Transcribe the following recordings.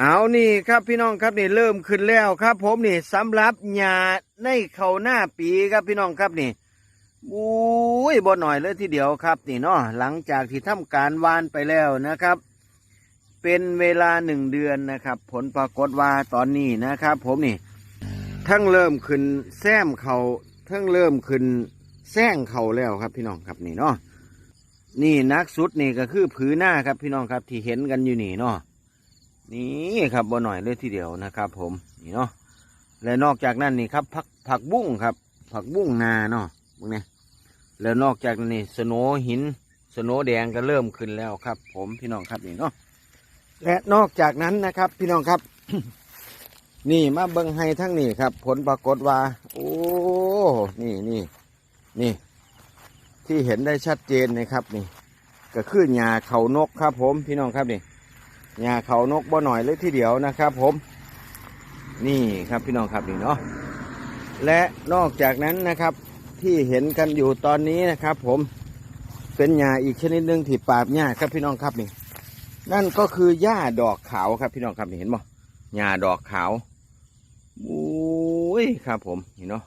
เอานี่ครับพี่น้องครับนี่เริ่มขึ้นแล้วครับ ผมนี่สำหรับหญ้าในเขาหน้าปีครับพี่น้องครับนี่อุ้ยบ่หน่อยเลยทีเดียวครับ นี่เนาะหลังจากที่ทำการวานไปแล้วนะครับ เป็นเวลาหนึ่งเดือนนะครับ ผลปรากฏว่าตอนนี้นะครับ ผมนี่ทั้งเริ่มขึ้นแซมเขาทั้งเริ่มขึ้นแซงเขาแล้วครับพี่น้องครับนี่เนาะนี่นักสุดนี่ก็คือผืนหน้าครับพี่น้องครับที่เห็นกันอยู่นี่เนาะ นี่ครับบ่หน่อยเลยทีเดียวนะครับ ผมนี่เนาะและนอกจากนั้นนี่ครับผักผักบุ้งครับ ผักบุ้งนาเนาะพวกนี้แล้วนอกจากนั้นนี่สโนหินสโนแดงก็เริ่มขึ้นแล้วครับ ผมพี่น้องครับนี่เนาะและนอกจากนั้นนะครับ พี่น้องครับ นี่มาเบิ้งให้ทั้งนี่ครับ ผลปรากฏว่า โอ้นี่นี่นี่ ที่เห็นได้ชัดเจนนะครับ นี่ ก็คือหญ้าเขานกครับ ผมพี่น้องครับนี่ หญ้าเขานกบ่หน่อยเลยทีเดียวนะครับ ผม นี่ครับพี่น้องครับนี่เนาะและนอกจากนั้นนะครับที่เห็นกันอยู่ตอนนี้นะครับ ผมเป็นหญ้าอีกชนิดหนึ่งที่ปราบหญ้าครับพี่น้องครับนี่ นั่นก็คือหญ้าดอกขาวครับพี่น้องครับนี่เห็นบ่หญ้าดอกขาวอุ้ยครับ ผมนี่เนาะ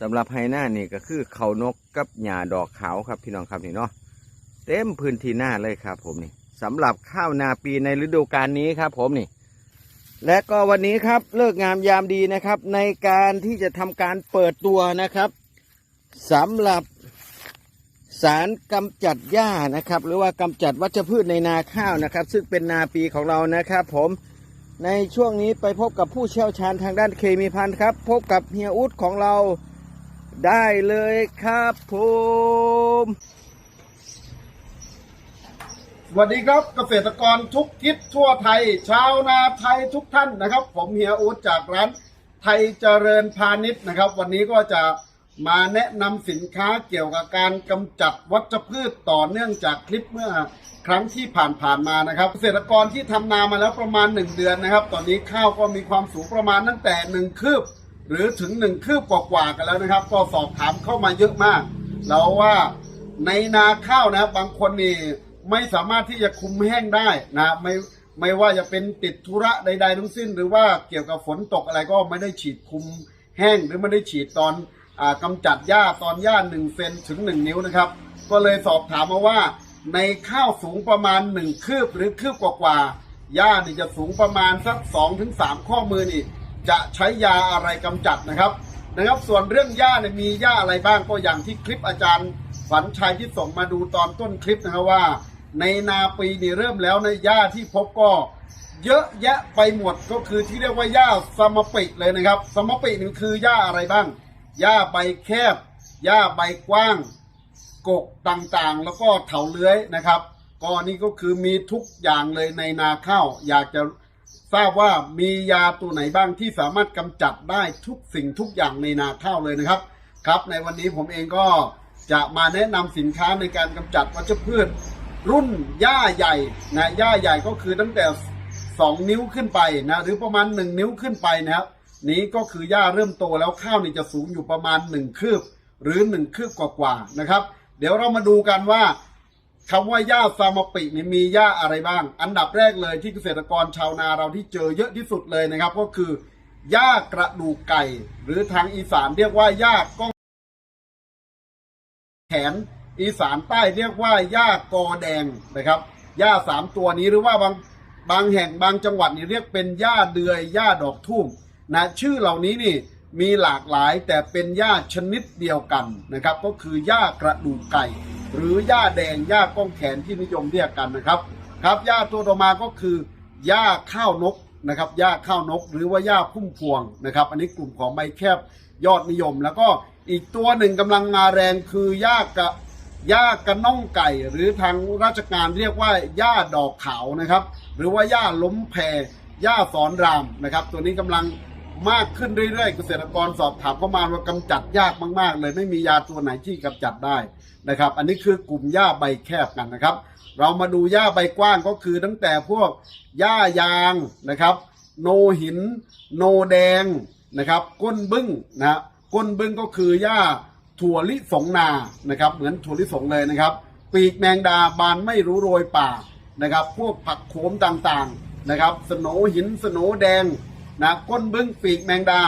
สำหรับไฮหน้านี่ก็คือเขานกกับหญ้าดอกขาวครับพี่น้องครับนี่เนาะเต็มพื้นที่หน้าเลยครับ ผมนี่ สำหรับข้าวนาปีในฤดูกาลนี้ครับ ผมนี่ และก็วันนี้ครับเลิกงามยามดีนะครับ ในการที่จะทำการเปิดตัวนะครับสำหรับสารกำจัดหญ้านะครับ หรือว่ากำจัดวัชพืชในนาข้าวนะครับ ซึ่งเป็นนาปีของเรานะครับ ผมในช่วงนี้ไปพบกับผู้เชี่ยวชาญทางด้านเคมีพันธุ์ครับ พบกับเฮียอุดของเราได้เลยครับผม สวัสดีครับเกษตรกรทุกทิศทั่วไทย ชาวนาไทยทุกท่านนะครับ ผมเฮียอูดจากร้านไทยเจริญพาณิชย์นะครับ วันนี้ก็จะมาแนะนำสินค้าเกี่ยวกับการกำจัดวัชพืชต่อเนื่องจากคลิปเมื่อครั้งที่ผ่านๆมานะครับ เกษตรกรที่ทำนามาแล้วประมาณ 1 เดือนนะครับ ตอนนี้ข้าวก็มีความสูงประมาณตั้งแต่ 1 คืบ หรือถึง 1 คืบกว่าๆกันแล้วนะครับ ก็สอบถามเข้ามาเยอะมาก แล้วว่าในนาข้าวนะครับบางคนนี่ ไม่สามารถที่จะคุมแห้งได้นะไม่ไม่ว่าจะเป็นติดธุระใด ๆ ทั้งสิ้น หรือว่าเกี่ยวกับฝนตกอะไรก็ไม่ได้ฉีดคุมแห้งหรือไม่ได้ฉีดตอนอากำจัดหญ้าตอนหญ้าหนึ่งเซนถึงหนึ่งนิ้วนะครับ ก็เลยสอบถามมาว่า ในข้าวสูงประมาณหนึ่งคืบหรือคืบกว่าๆหญ้านี่จะสูงประมาณสักสองถึงสามข้อมือนี่จะใช้ยาอะไรกำจัดนะครับนะครับ ส่วนเรื่องหญ้าเนี่ยมีหญ้าอะไรบ้างก็อย่างที่คลิปอาจารย์ฝันชัยที่ส่งมาดูตอนต้นคลิปนะครับว่า ในนาปีนี่เริ่มแล้วในหญ้าที่พบก็เยอะแยะไปหมดก็คือที่เรียกว่าหญ้าสมปิเลยนะครับ สมปินี่คือหญ้าอะไรบ้างหญ้าใบแคบหญ้าใบกว้าง กกต่างๆ แล้วก็เถาเลื้อยนะครับ ก็นี่ก็คือมีทุกอย่างเลยในนาข้าวอยากจะทราบว่ามียาตัวไหนบ้างที่สามารถกำจัดได้ทุกสิ่งทุกอย่างในนาข้าวเลยนะครับ ครับ ในวันนี้ผมเองก็จะมาแนะนำสินค้าในการกำจัดวัชพืช รุ่นหญ้าใหญ่นะหญ้าใหญ่ก็คือตั้งแต่ 2 นิ้วขึ้นไปนะหรือประมาณ 1 นิ้วขึ้นไปนะครับ นี้ก็คือหญ้าเริ่มโตแล้วข้าวนี่จะสูงอยู่ประมาณ 1 คืบ หรือ 1 คืบกว่าๆนะครับ เดี๋ยวเรามาดูกันว่าคำว่าหญ้าซามาปินี่มีหญ้าอะไรบ้าง อันดับแรกเลยที่เกษตรกรชาวนาเราที่เจอเยอะที่สุดเลยนะครับ ก็คือหญ้ากระดูกไก่ หรือทางอีสานเรียกว่าหญ้าก้องแขน อีสานใต้เรียกว่าหญ้ากอแดงนะครับหญ้าสามตัวนี้หรือว่าบางบางแห่งบางจังหวัดนี่เรียกเป็นหญ้าเดือยหญ้าดอกทุ่มนะชื่อเหล่านี้นี่มีหลากหลายแต่เป็นหญ้าชนิดเดียวกันนะครับ ก็คือหญ้ากระดูกไก่ หรือหญ้าแดงหญ้าก้องแขนที่นิยมเรียกกันนะครับ ครับหญ้าตัวต่อมาก็คือหญ้าข้าวนกนะครับหญ้าข้าวนก หรือว่าหญ้าพุ่มพวงนะครับ อันนี้กลุ่มของใบแคบยอดนิยม แล้วก็อีกตัวหนึ่งกำลังมาแรงคือหญ้ากระ หญ้ากระน่องไก่หรือทางราชการเรียกว่าหญ้าดอกขาวนะครับ หรือว่าหญ้าล้มแพรหญ้าสอนรามนะครับ ตัวนี้กำลังมากขึ้นเรื่อยๆ เกษตรกรสอบถามเข้ามาว่ากำจัดยากมากๆ เลยไม่มียาตัวไหนที่กำจัดได้นะครับ อันนี้คือกลุ่มหญ้าใบแคบกันนะครับ เรามาดูหญ้าใบกว้างก็คือตั้งแต่พวกหญ้ายางนะครับ โนหิน โนแดงนะครับ ก้นบึ้งนะฮะก้นบึ้งก็คือหญ้า ถั่วลิสงนานะครับ เหมือนถั่วลิสงเลยนะครับ ปีกแมงดาบานไม่รู้โรยป่านะครับ พวกผักโขมต่างๆนะครับสโนหินสโนแดงนะก้นบึ้งปีกแมงดา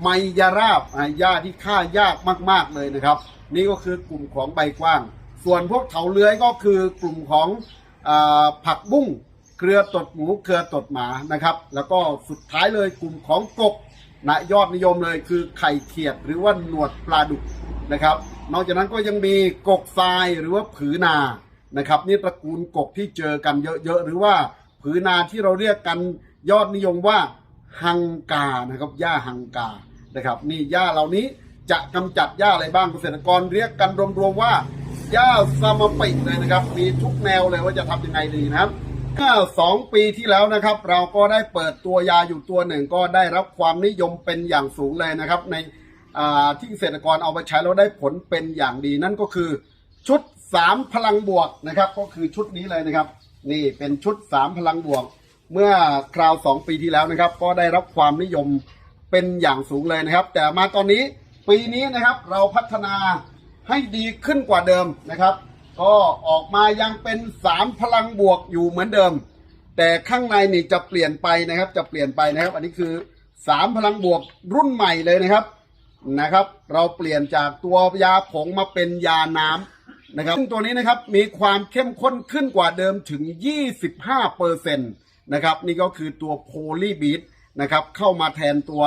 ไมยาราบอ่าหญ้าที่ฆ่ายากมาก ๆเลยนะครับ นี่ก็คือกลุ่มของใบกว้าง ส่วนพวกเถาเลื้อยก็คือกลุ่มของอผักบุ้งเครือตดหมูเครือตดหมานะครับ แล้วก็สุดท้ายเลยกลุ่มของกบนะยอดนิยมเลยคือไข่เขียดหรือว่าหนวดปลาดุก นะครับ นอกจากนั้นก็ยังมีกกทรายหรือว่าผือนานะครับ นี่ตระกูลกบที่เจอกันเยอะๆหรือว่าผือนาที่เราเรียกกันยอดนิยมว่าฮังกานะครับหญ้าฮังกานะครับนี่หญ้าเหล่านี้จะกำจัดหญ้าอะไรบ้างเกษตรกรเรียกกันรวมๆว่าหญ้าซามาปิเลยนะครับ มีทุกแนวเลยว่าจะทำยังไงดีนะครับเมื่อสองปีที่แล้วนะครับ เราก็ได้เปิดตัวยาอยู่ตัวหนึ่งก็ได้รับความนิยมเป็นอย่างสูงเลยนะครับ ใน ที่เกษตรกรเอาไปใช้แล้วได้ผลเป็นอย่างดีนั่นก็คือ ชุด 3 พลังบวกนะครับ ก็คือชุดนี้เลยนะครับ นี่เป็นชุด 3 พลังบวก เมื่อคราว 2 ปีที่แล้วนะครับ ก็ได้รับความนิยมเป็นอย่างสูงเลยนะครับ แต่มาตอนนี้ปีนี้นะครับเราพัฒนาให้ดีขึ้นกว่าเดิมนะครับ ก็ออกมายังเป็น 3 พลังบวกอยู่เหมือนเดิม แต่ข้างในนี่จะเปลี่ยนไปนะครับ จะเปลี่ยนไปนะครับ อันนี้คือ 3 พลังบวกรุ่นใหม่เลยนะครับ นะครับ เราเปลี่ยนจากตัวยาผงมาเป็นยาน้ำนะครับซึ่งตัวนี้นะครับมีความเข้มข้นขึ้นกว่าเดิมถึง 25เปอร์เซ็นต์นะครับนี่ก็คือตัวโพลีบีทนะครับเข้ามาแทนตัว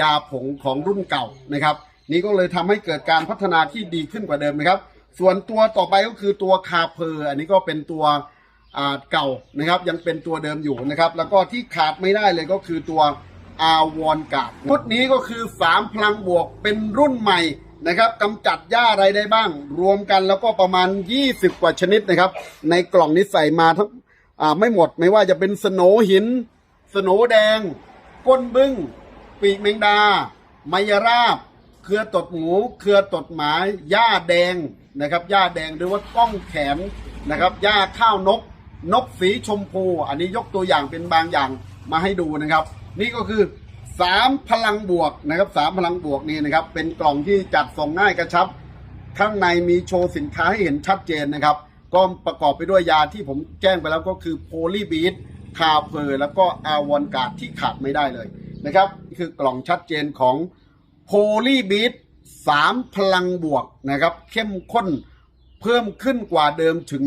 ยาผงของรุ่นเก่านะครับนี่ก็เลยทำให้เกิดการพัฒนาที่ดีขึ้นกว่าเดิมนะครับ ส่วนตัวต่อไปก็คือตัวคาเพอร์อันนี้ก็เป็นตัวเก่านะครับยังเป็นตัวเดิมอยู่นะครับ แล้วก็ที่ขาดไม่ได้เลยก็คือตัว อาวอนกาดชุดนี้ก็คือ 3 พลังบวกเป็นรุ่นใหม่นะครับกำจัดหญ้าอะไรได้บ้าง รวมกันแล้วก็ประมาณ 20 กว่าชนิดนะครับ ในกล่องนี้ใส่มาทั้งอ่าไม่หมดไม่ว่าจะเป็นสโหนหิน สโหนแดง ก้นบึ้ง ปีกแมงดา ไมยราบ เครือตดหมู เครือตดหมาหญ้าแดงนะครับหญ้าแดงหรือว่าก้องแขนนะครับหญ้าข้าวนก นกสีชมพู อันนี้ยกตัวอย่างเป็นบางอย่างมาให้ดูนะครับ นี่ก็คือสามพลังบวกนะครับสามพลังบวกนี่นะครับ เป็นกล่องที่จัดส่งง่ายกระชับ ข้างในมีโชว์สินค้าให้เห็นชัดเจนนะครับ ก็ประกอบไปด้วยยาที่ผมแจ้งไปแล้วก็คือโพลีบีทคาเพอร์แล้วก็อาวอนกาดที่ขาดไม่ได้เลยนะครับนี่คือกล่องชัดเจนของโพลีบีทสามพลังบวกนะครับ เข้มข้นเพิ่มขึ้นกว่าเดิมถึง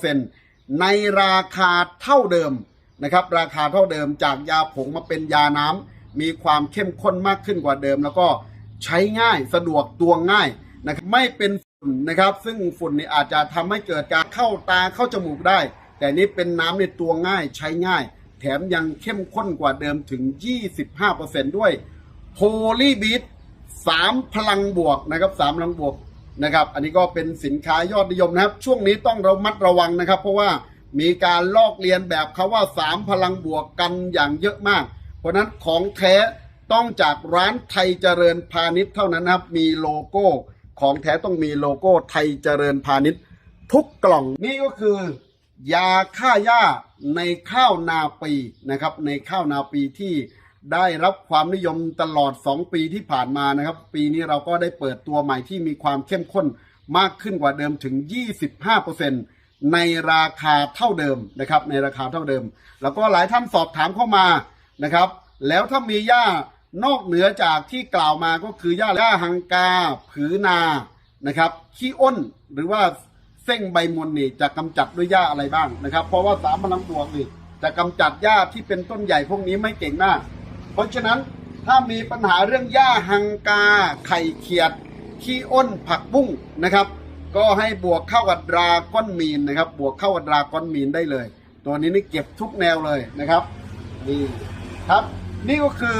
25%ในราคาเท่าเดิม นะครับ ราคาเท่าเดิมจากยาผงมาเป็นยาน้ำมีความเข้มข้นมากขึ้นกว่าเดิม แล้วก็ใช้ง่ายสะดวกตัวง่ายนะครับไม่เป็นฝุ่นนะครับ ซึ่งฝุ่นนี่อาจจะทำให้เกิดการเข้าตาเข้าจมูกได้ แต่นี่เป็นน้ำในตัวง่ายใช้ง่าย แถมยังเข้มข้นกว่าเดิมถึง 25%ด้วยโพลีบีทสามพลังบวกนะครับสามพลังบวกนะครับ อันนี้ก็เป็นสินค้ายอดนิยมนะครับ ช่วงนี้ต้องระมัดระวังนะครับ เพราะว่า มีการลอกเลียนแบบเขาว่าสามพลังบวกกันอย่างเยอะมาก เพราะฉะนั้นของแท้ต้องจากร้านไทยเจริญพาณิชย์เท่านั้นนะครับ มีโลโก้ ของแท้ต้องมีโลโก้ไทยเจริญพาณิชย์ ทุกกล่องนี่ก็คือยาฆ่าหญ้าในข้าวนาปีนะครับ ในข้าวนาปีที่ได้รับความนิยมตลอด 2 ปีที่ผ่านมานะครับ ปีนี้เราก็ได้เปิดตัวใหม่ที่มีความเข้มข้นมากขึ้นกว่าเดิมถึง 25% ในราคาเท่าเดิมนะครับ ในราคาเท่าเดิม แล้วก็หลายท่านสอบถามเข้ามานะครับ แล้วถ้ามีหญ้านอกเหนือจากที่กล่าวมาก็คือหญ้าหญ้าหังกา ผือนานะครับขี้อ้นหรือว่าเส้งใบมนนี่จะกำจัดด้วยหญ้าอะไรบ้างนะครับ เพราะว่าสามพลังบวกนี่จะกำจัดหญ้าที่เป็นต้นใหญ่พวกนี้ไม่เก่งมาก เพราะฉะนั้นถ้ามีปัญหาเรื่องหญ้าหังกา ไข่เขียดขี้อ้นผักบุ้งนะครับ ก็ให้บวกเข้ากับดราก้อนมีนนะครับ บวกเข้ากับดราก้อนมีนได้เลย ตัวนี้นี่เก็บทุกแนวเลยนะครับนี่ครับ นี่ก็คือ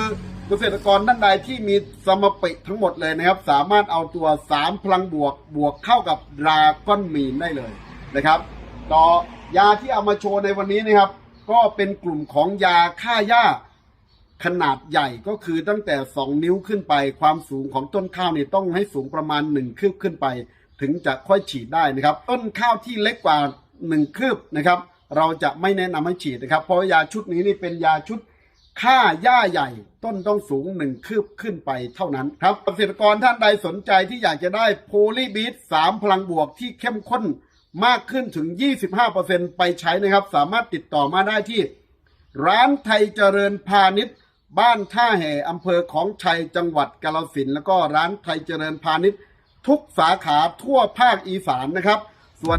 เกษตรกรท่านใดที่มีสมปิทั้งหมดเลยนะครับ สามารถเอาตัวสามพลังบวกบวกเข้ากับดราก้อนมีนได้เลยนะครับ ต่อยาที่เอามาโชว์ในวันนี้นะครับ ก็เป็นกลุ่มของยาฆ่าหญ้าขนาดใหญ่ก็คือตั้งแต่ 2 นิ้วขึ้นไป ความสูงของต้นข้าวนี่ต้องให้สูงประมาณ 1 คืบขึ้นไป ถึงจะค่อยฉีดได้นะครับ ต้นข้าวที่เล็กกว่า 1 คืบนะครับ เราจะไม่แนะนำให้ฉีดนะครับ เพราะยาชุดนี้นี่เป็นยาชุดค่าหญ้าใหญ่ต้นต้องสูง 1 คืบขึ้นไปเท่านั้นครับเกษตรกรท่านใดสนใจที่อยากจะได้โพลีบีทสามพลังบวกที่เข้มข้นมากขึ้นถึง 25%ไปใช้นะครับ สามารถติดต่อมาได้ที่ ร้านไทยเจริญพาณิชย์บ้านท่าแห่อำเภอของชัยจังหวัดกาลสินแล้วก็ร้านไทยเจริญพาณิชย์ ทุกสาขาทั่วภาคอีสานนะครับ ส่วน